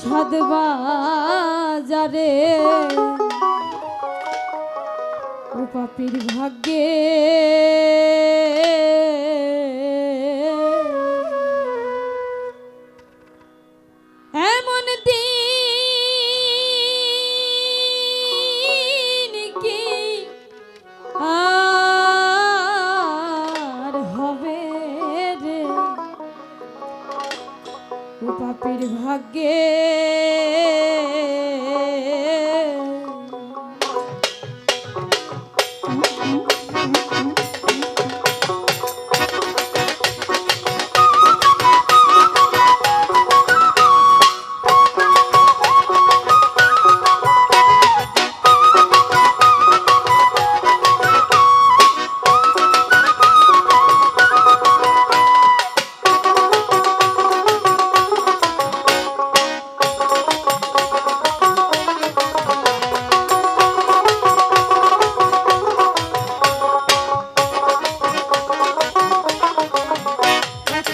সাদবাজারে ও পাপির ভাগ্যে পাপির ভাগ্যে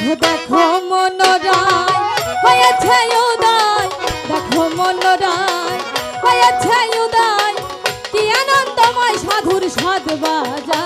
দেখো দেখো মনোরায় হয়েছে উদয় দেখো মনোরায় হয়েছে উদয় কি আনন্দময় সাধুর সাধ বাজা।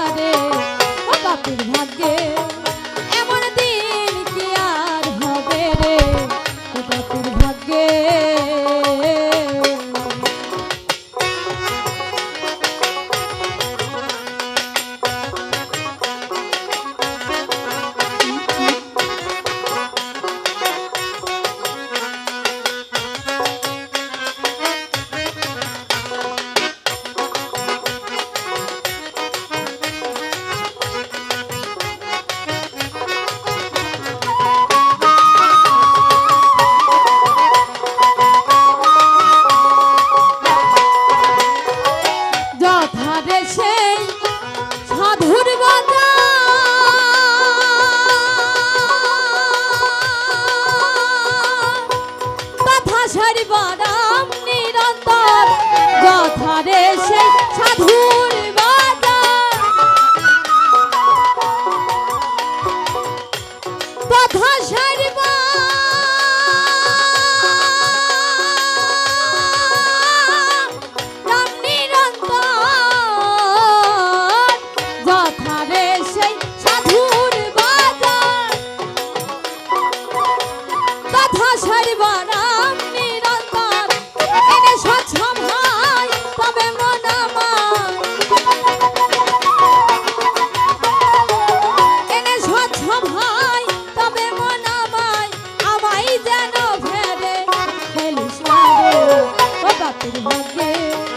i fighting again.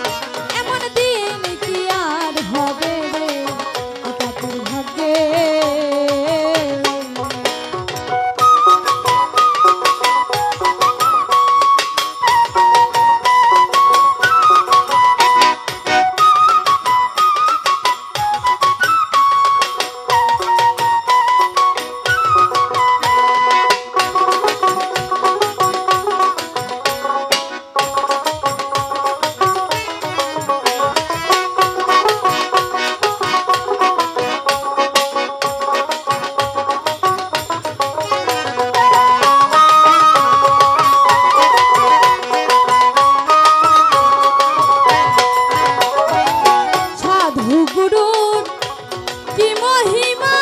মহিমা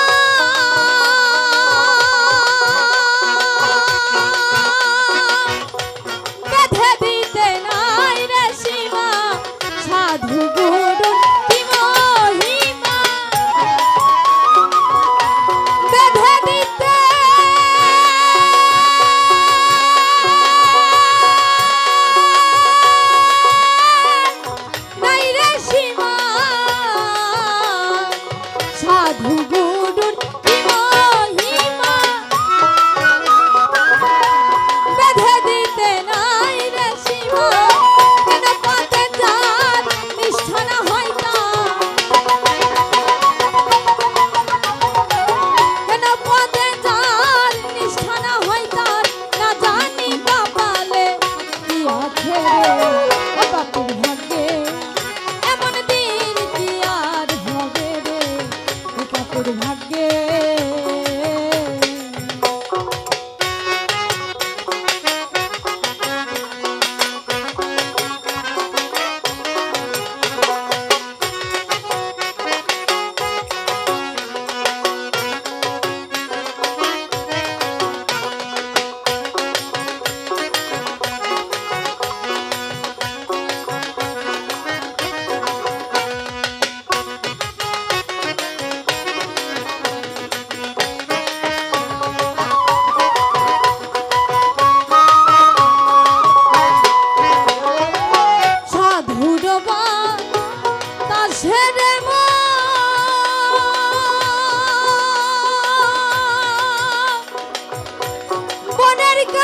সাধু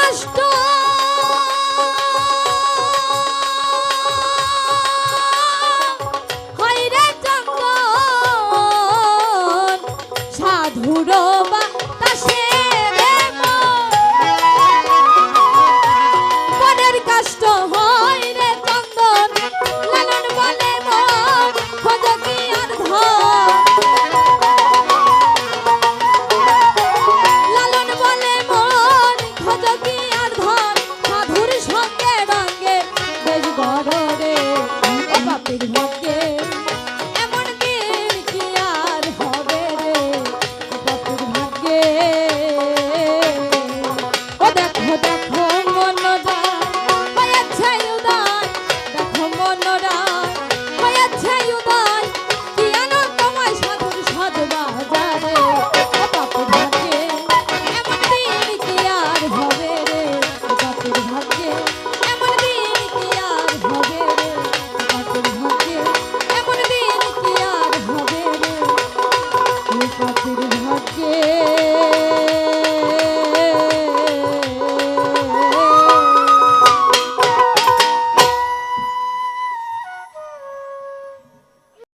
pastor.